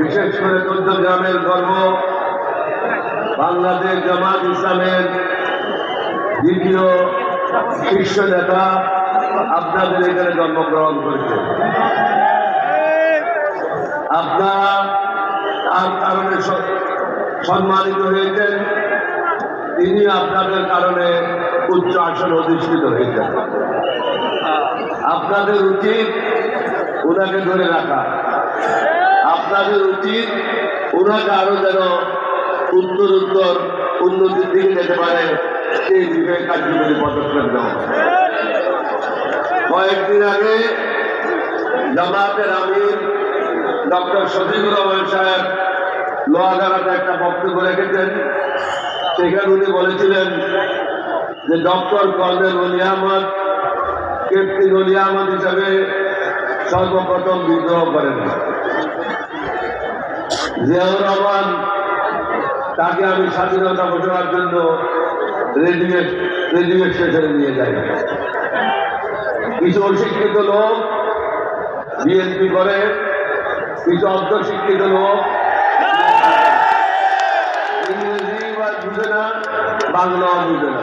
বিশেষ করে চোদ্দ গ্রামের গর্ব, বাংলাদেশ জামাত ইসলামের দ্বিতীয় শীর্ষ নেতা আপনাদের এখানে জন্মগ্রহণ করেছে। আপনারা তার কারণে সম্মানিত হয়েছেন, তিনি আপনাদের কারণে উচ্চ আসন অধিষ্ঠিত হয়েছেন। আপনাদের উচিত ওনাকে ধরে রাখা। আপনাদের উচিত ওনাকে আরও যেন উত্তর উত্তর উন্নতির দিকে যেতে পারে, সেই দিকে কার্যকরী পদক্ষেপ দেওয়া কয়েকদিন আগে জামাতের আমির ডক্টর শফিকুর রহমান সাহেব লোহাগাড়াতে একটা বক্তব্য রেখেছেন। সেখানে উনি বলেছিলেন যে ডক্টর কর্নেল অলি আহমদ ক্যাপ্টেন অলি আহমদ হিসাবে সর্বপ্রথম বিদ্রোহ করেন। জিয়াউর রহমান, তাকে আমি স্বাধীনতা ঘোষণার জন্য রেডিও রেডিও স্টেশনে নিয়ে যাই। কিছু অশিক্ষিত লোক বিএনপি করে, কিছু অর্ধশিক্ষিত লোক ইংরেজি বা বুঝে না, বাংলাও বুঝে না।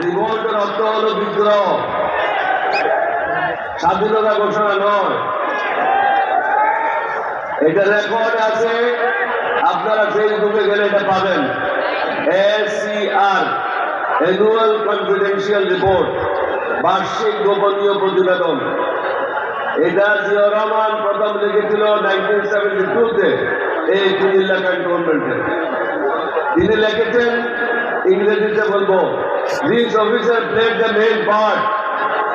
রিভোল্টের অর্থ হল বিদ্রোহ। স্বাধীনতা ঘোষণা নয়। এটা রেকর্ড আছে। আপনারা ফেসবুকে গেলে এটা পাবেন। এসিআর অ্যানুয়াল কনফিডেন্সিয়াল রিপোর্ট বার্ষিক গোপনীয় প্রতিবেদন। এটা জিয়া রহমান প্রথম লিখেছিল নাইনটিন সেভেন্টি টুতে এই কুমিল্লা ক্যান্টনমেন্টে তিনি লিখেছেন, ইংরেজিতে বলব this officer played the main part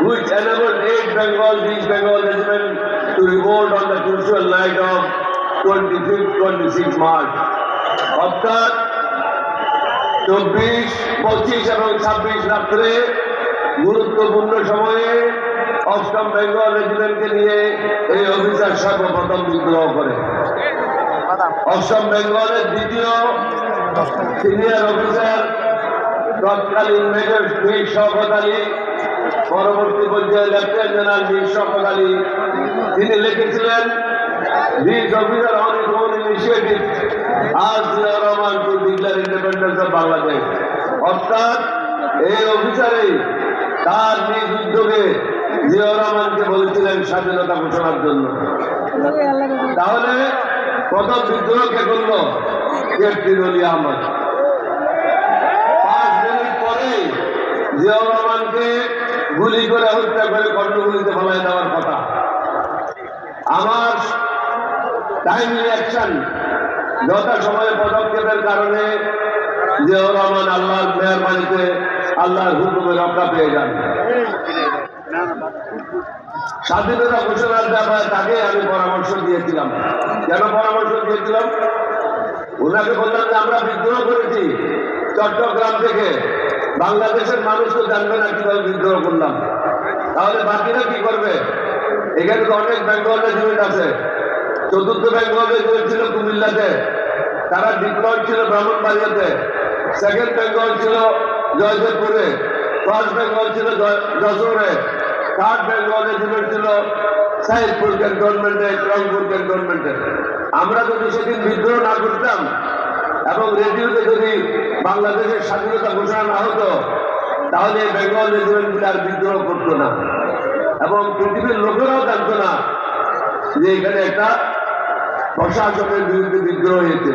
which enabled eight Bengal, East Bengal regiment to revolt on the crucial night of 25th, 26 March. অর্থাৎ চব্বিশ পঁচিশ এবং ছাব্বিশ রাত্রে গুরুত্বপূর্ণ সময়ে অষ্টম বেঙ্গল রেজিমেন্টকে নিয়ে এই অফিসার সর্বপ্রথম বিদ্রোহ করে অষ্টম বেঙ্গলের দ্বিতীয় সিনিয়র অফিসার তৎকালীন মেজর শওকত আলী পরবর্তী পর্যায়ে লেফটেন্যান্ট জেনারেল মীর শওকত আলী। তিনি লিখেছিলেন officer initiative as Zia Rahman to independence of Bangladesh অর্থাৎ এই তার উদ্যোগে জিয়া বলেছিলেন স্বাধীনতা ঘোষণার জন্য। তাহলে প্রথম বিদ্রোহ কে করল? অলি আহমদ। পাঁচ মিনিট পরেই জিয়াউর রহমানকে গুলি করে হত্যা করে কর্ণগুলিতে ফেলাই দেওয়ার কথা। আমার টাইমলি অ্যাকশন যথা সময়ে পদক্ষেপের কারণে জিয়াউর রহমান আল্লাহর মেহরবানিতে আল্লাহর হুকুমে রক্ষা পেয়ে যান। স্বাধীনতা ঘোষণার ব্যাপারে তাকে আমি পরামর্শ দিয়েছিলাম। কেন পরামর্শ দিয়েছিলাম? ওনাকে বললাম যে, আমরা বিদ্রোহ করেছি চট্টগ্রাম থেকে। বাংলাদেশের মানুষ তো জানবে না কীভাবে বিদ্রোহ করলাম। তাহলে বাকিরা কি করবে? এখানে তো অনেক বেঙ্গল রেজিমেন্ট আছে। চতুর্থ বেঙ্গল রেজিমেন্ট ছিল কুমিল্লাতে। তারা ডিপ্লয়েড ছিল ব্রাহ্মণবাড়িয়াতে। সেকেন্ড বেঙ্গল ছিল জয়দেবপুরে। ফার্স্ট বেঙ্গল ছিল যশোরে। থার্ড বেঙ্গল রেজিমেন্ট ছিল সাইদপুর ক্যান্টনমেন্টে রংপুর ক্যান্টনমেন্টে আমরা যদি সেদিন বিদ্রোহ না করতাম এবং রেডিওতে যদি বাংলাদেশের স্বাধীনতা ঘোষণা না হতো, তাহলে বেঙ্গল রেজিমেন্টগুলি আর বিদ্রোহ করতো না। এবং পৃথিবীর লোকেরাও জানতো না যে এখানে একটা প্রশাসনের বিরুদ্ধে বিদ্রোহ হয়েছে।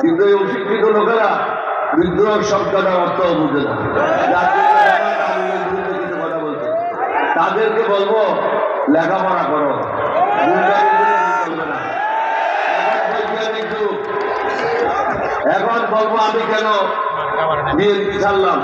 কিন্তু এই অশিক্ষিত লোকেরা বিদ্রোহ শব্দটা অর্থ বুঝে না। তাদেরকে বলব, লেখাপড়া করো গুন্ডামি করে চলবে না। এখন বৈজ্ঞানিক যুগ। এখন বলব আমি কেন? বিএনপি ছাড়লাম